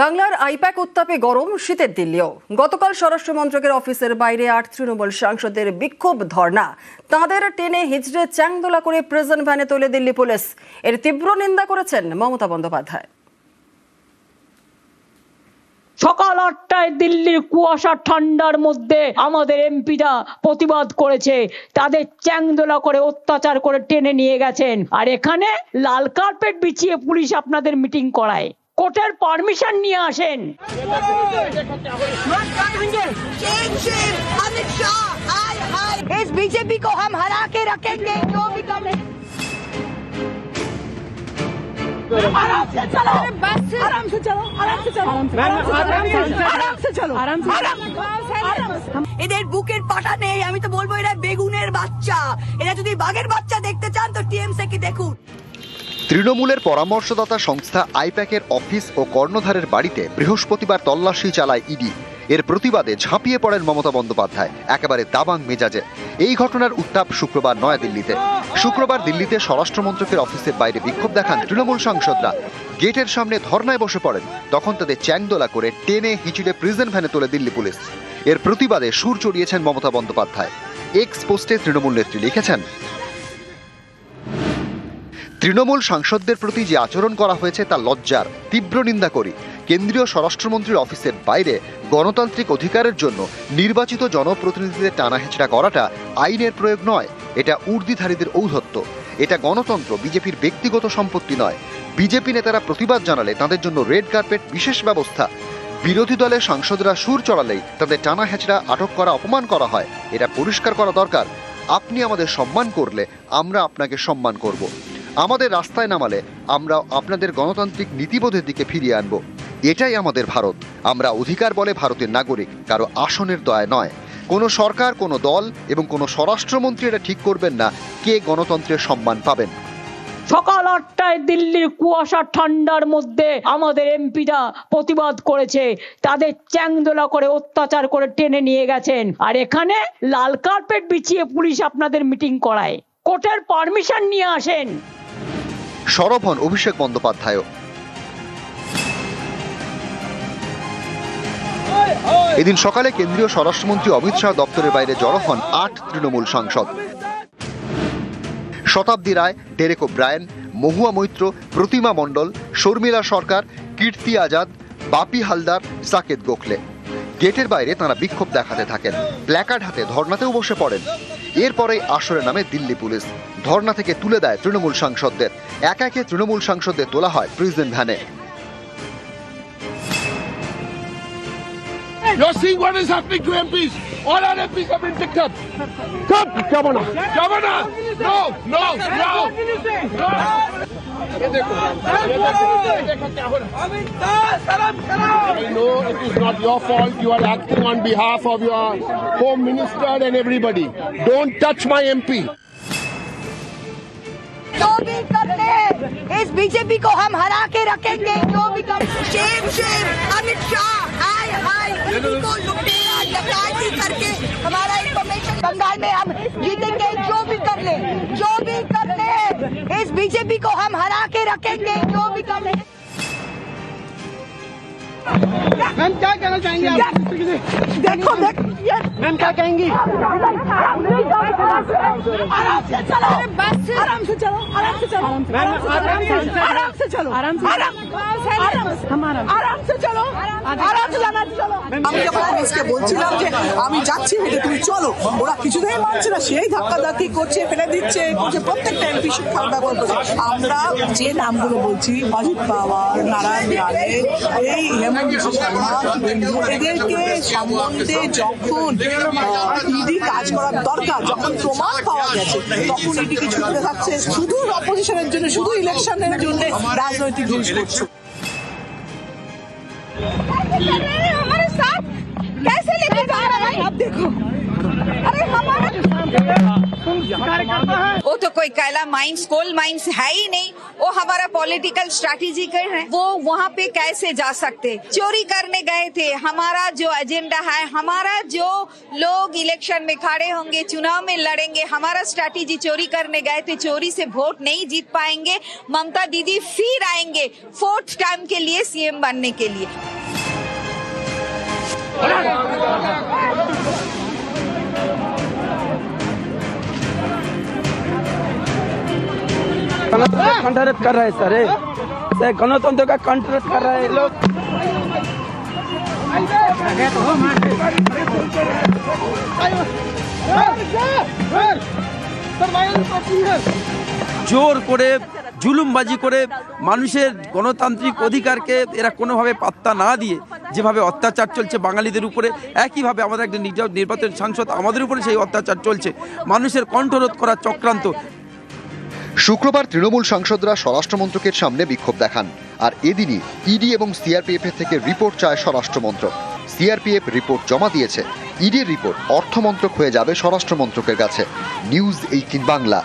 বাংলার আইপ্যাক উত্তাপে গরম, শীতের দিল্লিও। গতকাল স্বরাষ্ট্র মন্ত্রকের অফিসের বাইরে আট তৃণমূল সাংসদের বিক্ষোভ ধর্ণা। তাঁদের টেনে হিজড়ে চ্যাংদোলা করে প্রেজেন্ট ভ্যানে তোলে দিল্লি পুলিশ। এর তীব্র নিন্দা করেছেন মমতা বন্দ্যোপাধ্যায়। সকাল আটটায় দিল্লির কুয়াশা ঠান্ডার মধ্যে আমাদের এমপিরা প্রতিবাদ করেছে। তাদের চ্যাংদোলা করে অত্যাচার করে টেনে নিয়ে গেছেন। আর এখানে লাল কার্পেট বিছিয়ে পুলিশ আপনাদের মিটিং করায়। কোর্টের পারমিশন নিয়ে আসেন शेम शेम अमित शाह हाय हाय इस बीजेपी को हम हरा के रखेंगे जो भी करे आराम से चलो बस आराम से चलो आराम से चलो आराम से चलो आराम से आराम এদের বুকের পাটা নেই আমি তো বলবো এরা বেগুনের বাচ্চা এরা যদি বাঘের বাচ্চা দেখতে চান তো টিএমসি কি দেখুন তৃণমূলের পরামর্শদাতা সংস্থা আইপ্যাকের অফিস ও কর্ণধারের বাড়িতে বৃহস্পতিবার তল্লাশি চালায় ইডি। এর প্রতিবাদে ঝাঁপিয়ে পড়েন মমতা বন্দ্যোপাধ্যায়, একেবারে দাবাং মেজাজে। এই ঘটনার উত্তাপ শুক্রবার নয়াদিল্লিতে। শুক্রবার দিল্লিতে স্বরাষ্ট্রমন্ত্রকের অফিসের বাইরে বিক্ষোভ দেখান তৃণমূল সাংসদরা। গেটের সামনে ধর্নায় বসে পড়েন। তখন তাদের চ্যাংদোলা করে টেনে হিচড়ে প্রিজন ভ্যানে তোলে দিল্লি পুলিশ। এর প্রতিবাদে সুর চড়িয়েছেন মমতা বন্দ্যোপাধ্যায়। এক্স পোস্টে তৃণমূল নেত্রী লিখেছেন তৃণমূল সাংসদদের প্রতি যে আচরণ করা হয়েছে তা লজ্জার, তীব্র নিন্দা করি। কেন্দ্রীয় স্বরাষ্ট্রমন্ত্রীর অফিসের বাইরে গণতান্ত্রিক অধিকারের জন্য নির্বাচিত জনপ্রতিনিধিদের টানাহেঁচড়া করাটা আইনের প্রয়োগ নয়, এটা উর্দিধারীদের ঔদ্ধত্য এটা গণতন্ত্র, বিজেপির ব্যক্তিগত সম্পত্তি নয়। বিজেপি নেতারা প্রতিবাদ জানালে তাদের জন্য রেড কার্পেট বিশেষ ব্যবস্থা। বিরোধী দলের সাংসদরা সুর চড়ালেই তাদের টানা হেঁচড়া আটক করা, অপমান করা হয়। এটা পরিষ্কার করা দরকার। আপনি আমাদের সম্মান করলে আমরা আপনাকে সম্মান করব। আমাদের রাস্তায় নামালে আমরা আপনাদের গণতান্ত্রিক নীতিবোধের দিকে ফিরিয়ে আনব। এটাই আমাদের ভারত। আমরা অধিকার বলে ভারতের নাগরিক, কারও আসনের দয়া নয়। কোনো সরকার, কোনো দল এবং কোনো স্বরাষ্ট্রমন্ত্রী এটা ঠিক করবেন না, কে গণতন্ত্রের সম্মান পাবেন। সকাল আটটায় দিল্লির কুয়াশা ঠান্ডার মধ্যে আমাদের এমপিরা প্রতিবাদ করেছে। তাদের চ্যাংদোলা করে অত্যাচার করে টেনে নিয়ে গেছেন। আর এখানে লাল কার্পেট বিছিয়ে পুলিশ আপনাদের মিটিং করায়। কোর্টের পারমিশন নিয়ে আসেন। সরব হন অভিষেক বন্দ্যোপাধ্যায়ও। এদিন সকালে কেন্দ্রীয় স্বরাষ্ট্রমন্ত্রী অমিত শাহ দপ্তরের বাইরে জড়ো হন আট তৃণমূল সাংসদ। Satabdi Roy, Derek O'Brien Mahua Moitra, Pratima Mondal, Sharmila Sarkar, Kirti Azad, Bapi Haldar, Saket Gokhale. গেটের বাইরে তারা বিক্ষোভ দেখাতে থাকেন। প্ল্যাকার্ড হাতে ধর্নাতেও বসে পড়েন। এরপরেই আসরে নামে দিল্লি পুলিশ ধর্না থেকে তুলে দেয় তৃণমূল সাংসদদের একা একে তৃণমূল সাংসদদের তোলা হয় প্রিজন ভ্যানে You're seeing what is happening to MPs. All our MPs have been picked up. Come, Governor. Governor. No, no, no. no. ये देखो। ये देखो क्या हो रहा है no it is not your fault you are acting on behalf of your home minister and everybody don't touch जो भी करते हैं इस बीजेपी को हम हरा के रखेंगे। जो भी करते शेम शेम अमित शाह। को हम हरा के रखेंगे जो भी कम ले मैम क्या कहना चाहेंगे आप देखो देख ये मैम क्या कहेंगी आराम से चलो बस आराम से चलो आराम से चलो मैम आराम से आराम से चलो आराम से आराम आराम हम आराम আরাম সে চলো আরাম সে জানা চলো আমি যখন পুলিশকে বলছিলাম যে আমি যাচ্ছি হেঁটে তুমি চলো ওরা কিছুতেই মানছে না সেই ধাক্কা ধাক্কি করছে ফেলে দিচ্ছে করছে প্রত্যেকটা এমপি খারাপ ব্যবহার করছে আমরা যে নামগুলো বলছি অজিত পাওয়ার নারায়ণ রানে এই হেমন্ত বিশ্ব শর্মা শুভেন্দু এদেরকে সম্বন্ধে যখন ইডি কাজ করার দরকার যখন প্রমাণ পাওয়া গেছে তখন ইডি কিছু করে থাকছে শুধু অপোজিশনের জন্য শুধু ইলেকশনের জন্য রাজনৈতিক জিনিস করছে कर रहे हैं हमारे साथ कैसे लेके जा रहे हैं अब देखो अरे हमारे वो तो कोई कैला माइंस कोल माइंस है ही नहीं। वो हमारा पॉलिटिकल स्ट्रैटेजी कर है। वो वहाँ पे कैसे जा सकते? चोरी करने गए थे। हमारा जो एजेंडा है हमारा जो लोग इलेक्शन में खड़े होंगे चुनाव में लड़ेंगे हमारा स्ट्रैटेजी चोरी करने गए थे चोरी से वोट नहीं जीत पाएँगे। ममता दीदी फिर आएँगे फोर्थ टाइम के लिए सीएम बनने के लिए। कंठरत कर रहा है सर ये गणतंत्र का कंठरत कर रहा है ये लोग জোর করে জুলুমবাজি করে মানুষের গণতান্ত্রিক অধিকারকে এরা কোনোভাবে পাত্তা না দিয়ে যেভাবে অত্যাচার চলছে বাঙালিদের উপরে একইভাবে আমাদের একজন নির্বা- নির্বাচন সাংসদ আমাদের উপরে সেই অত্যাচার চলছে মানুষের কণ্ঠরোধ করার চক্রান্ত শুক্রবার তৃণমূল সাংসদরা স্বরাষ্ট্রমন্ত্রকের সামনে বিক্ষোভ দেখান। আর এদিনই ইডি এবং সিআরপিএফ থেকে রিপোর্ট চায় স্বরাষ্ট্রমন্ত্রক। সিআরপিএফ রিপোর্ট জমা দিয়েছে। ইডির রিপোর্ট অর্থমন্ত্রক হয়ে যাবে স্বরাষ্ট্রমন্ত্রকের কাছে। News Eighteen Bangla.